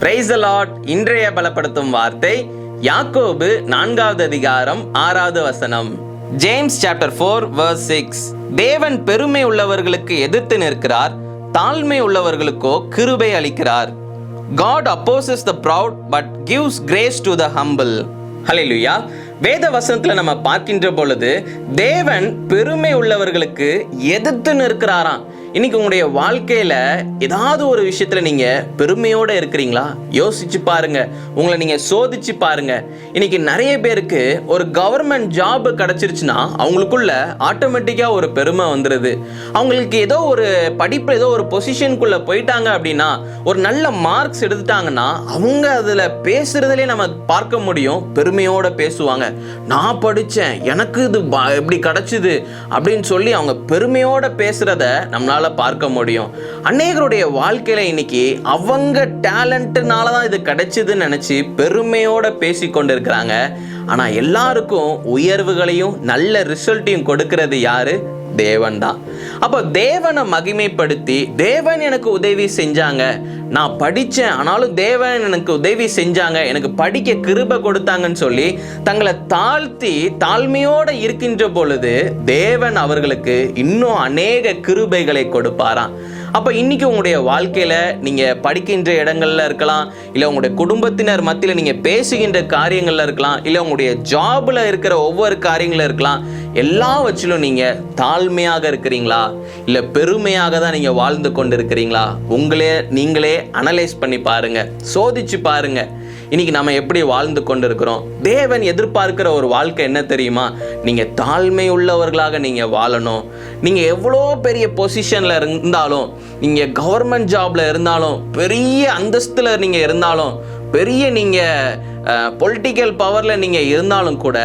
Price Lord இன்றைய பலப்படுத்தும் வார்த்தை யாக்கோபு நான்காவது அதிகாரம் ஆறாவது வசனம். James chapter four verse six தேவன் பெருமை உள்ளவர்களுக்கு எதிர்த்து நிற்கிறார் தாழ்மை உள்ளவர்களுக்கோ கிருபை அளிக்கிறார். God opposes the proud but gives grace the humble hallelujah வேத வசனத்தில் நம்ம பார்க்கின்ற பொழுது தேவன் பெருமை உள்ளவர்களுக்கு எதிர்த்து நிற்கிறாராம். இன்னைக்கு உங்களுடைய வாழ்க்கையில ஏதாவது ஒரு விஷயத்துல நீங்க பெருமையோட இருக்கிறீங்களா? யோசிச்சு பாருங்க. உங்களை நீங்க சோதிச்சு பாருங்க. இன்னைக்கு நிறைய பேருக்கு ஒரு கவர்மெண்ட் ஜாப் கிடைச்சிருச்சுன்னா அவங்களுக்குள்ள ஆட்டோமேட்டிக்கா ஒரு பெருமை வந்துடுது அவங்களுக்கு ஏதோ ஒரு படிப்பு ஏதோ ஒரு பொசிஷனுக்குள்ள போயிட்டாங்க அப்படின்னா ஒரு நல்ல மார்க்ஸ் எடுத்துட்டாங்கன்னா அவங்க அதுல பேசுறதுலே நம்ம பார்க்க முடியும். பெருமையோட பேசுவாங்க. நான் படித்தேன் எனக்கு இது ப- கிடைச்சிது அப்படின்னு சொல்லி அவங்க பெருமையோட பேசுகிறத நம்மளால் பார்க்க முடியும். அநேகருடைய வாழ்க்கையில் இன்னைக்கு அவங்க டேலண்ட்டுனால தான் இது கிடைச்சிதுன்னு நினச்சி பெருமையோட பேசி கொண்டு இருக்கிறாங்க ஆனால் எல்லாருக்கும் உயர்வுகளையும் நல்ல ரிசல்ட்டையும் கொடுக்கிறது யாரு? தேவன் தான். அப்போ தேவனை மகிமைப்படுத்தி தேவன் எனக்கு உதவி செஞ்சாங்க. நான் படித்தேன் ஆனாலும் தேவன் எனக்கு உதவி செஞ்சாங்க எனக்கு படிக்க கிருபை கொடுத்தாங்கன்னு சொல்லி தங்களை தாழ்த்தி தாழ்மையோடு இருக்கின்ற பொழுது தேவன் அவர்களுக்கு இன்னும் அநேக கிருபைகளை கொடுப்பாராம். அப்போ இன்றைக்கி உங்களுடைய வாழ்க்கையில் நீங்கள் படிக்கின்ற இடங்களில் இருக்கலாம் இல்லை உங்களுடைய குடும்பத்தினர் மத்தியில் நீங்கள் பேசுகின்ற காரியங்களில் இருக்கலாம் இல்லை உங்களுடைய ஜாபில் இருக்கிற ஒவ்வொரு காரியங்களும் இருக்கலாம் எல்லாவற்றிலும் நீங்கள் தாழ்மையாக இருக்கிறீங்களா? இல்லை பெருமையாக தான் நீங்கள் வாழ்ந்து கொண்டு இருக்கிறீங்களா உங்களே நீங்களே அனலைஸ் பண்ணி பாருங்கள் சோதிச்சு பாருங்கள் இன்னைக்கு நம்ம எப்படி வாழ்ந்து கொண்டு இருக்கிறோம் தேவன் எதிர்பார்க்கிற ஒரு வாழ்க்கை என்ன தெரியுமா? நீங்க தாழ்மை உள்ளவர்களாக நீங்க வாழணும். நீங்க எவ்வளோ பெரிய பொசிஷன்ல இருந்தாலும் நீங்க கவர்மெண்ட் ஜாப்ல இருந்தாலும் பெரிய அந்தஸ்துல நீங்க இருந்தாலும் பெரிய நீங்க பொலிட்டிக்கல் பவர்ல நீங்க இருந்தாலும் கூட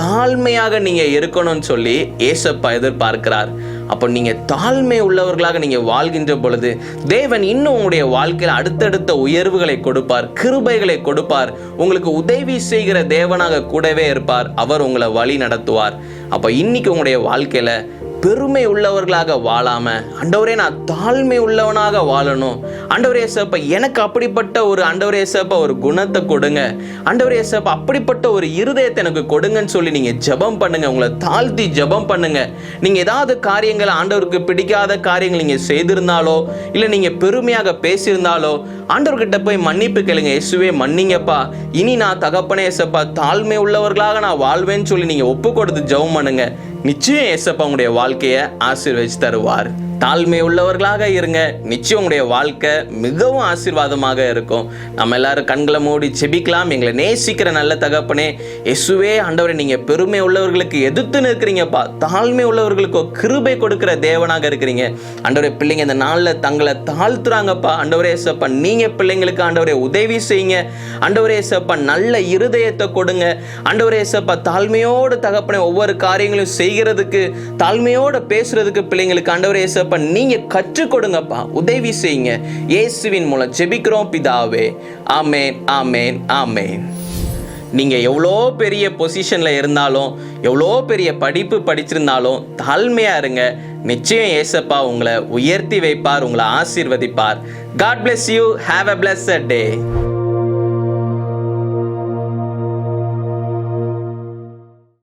தாழ்மையாக நீங்க இருக்கணும்னு சொல்லி ஏசப்பா எதிர்பார்க்கிறார். அப்போ நீங்கள் தாழ்மை உள்ளவர்களாக நீங்கள் வாழ்கின்ற பொழுது தேவன் இன்னும் உங்களுடைய வாழ்க்கையில் அடுத்தடுத்த உயர்வுகளை கொடுப்பார் கிருபைகளை கொடுப்பார். உங்களுக்கு உதவி செய்கிற தேவனாக கூடவே இருப்பார். அவர் உங்களை வழி நடத்துவார். அப்போ இன்னைக்கு உங்களுடைய வாழ்க்கையில் பெருமை உள்ளவர்களாக வாழாமல் அண்டவரே நான் தாழ்மை உள்ளவனாக வாழணும். ஆண்டவரே சேப்ப எனக்கு அப்படிப்பட்ட ஒரு ஆண்டவரே சேப்ப ஒரு குணத்தை கொடுங்க. ஆண்டவரே சேப்ப அப்படிப்பட்ட ஒரு இருதயத்தை எனக்கு கொடுங்கன்னு சொல்லி நீங்கள் ஜெபம் பண்ணுங்க. உங்களை தாழ்த்தி ஜெபம் பண்ணுங்க. நீங்கள் ஏதாவது காரியங்களை ஆண்டவருக்கு பிடிக்காத காரியங்கள் நீங்கள் செய்திருந்தாலோ இல்லை நீங்கள் பெருமையாக பேசியிருந்தாலோ ஆண்டவர்கிட்ட போய் மன்னிப்பு கேளுங்க. இயேசுவே மன்னிங்கப்பா. இனி நான் தகப்பனே ஏசப்பா தாழ்மை உள்ளவர்களாக நான் வாழ்வேன்னு சொல்லி நீங்கள் ஒப்பு கொடுத்து ஜெபம் பண்ணுங்க. நிச்சயம் ஏசப்பா உங்களுடைய வாழ்க்கையை ஆசீர்வதிச்சு தருவார். தாழ்மை உள்ளவர்களாக இருங்க. நிச்சயம் உங்களுடைய வாழ்க்கை மிகவும் ஆசீர்வாதமாக இருக்கும். நம்ம எல்லாரும் கண்களை மூடி செபிக்கலாம் எங்களை நேசிக்கிற நல்ல தகப்பனே எசுவே ஆண்டவரை நீங்கள் பெருமை உள்ளவர்களுக்கு எதிர்த்து நிற்கிறீங்கப்பா. தாழ்மை உள்ளவர்களுக்கு கிருபை கொடுக்கிற தேவனாக இருக்கிறீங்க. ஆண்டவரே பிள்ளைங்க இந்த நாளில் தங்களை தாழ்த்துறாங்கப்பா. ஆண்டவரே சப்பா நீங்கள் பிள்ளைங்களுக்கு ஆண்டவரே உதவி செய்யுங்க. ஆண்டவரே சப்பா நல்ல இருதயத்தை கொடுங்க. ஆண்டவரே சப்பா தாழ்மையோடு தகப்பனே ஒவ்வொரு காரியங்களையும் செய்கிறதுக்கு தாழ்மையோடு பேசுறதுக்கு பிள்ளைங்களுக்கு ஆண்டவரே ஏசப்பா நீங்க கற்றுக் கொடுங்கப்பா. உதவி செய்யுங்க. இயேசுவின் மூலம் ஜெபிக்கிறோம் பிதாவே. ஆமேன் ஆமேன் ஆமேன். நீங்கள் எவ்வளோ பெரிய பொசிஷனில் இருந்தாலும் எவ்வளோ பெரிய படிப்பு படிச்சிருந்தாலும் தாழ்மையாக இருங்க. நிச்சயம் ஏசப்பா உங்களை உயர்த்தி வைப்பார் உங்களை ஆசீர்வதிப்பார். God bless you have a blessed day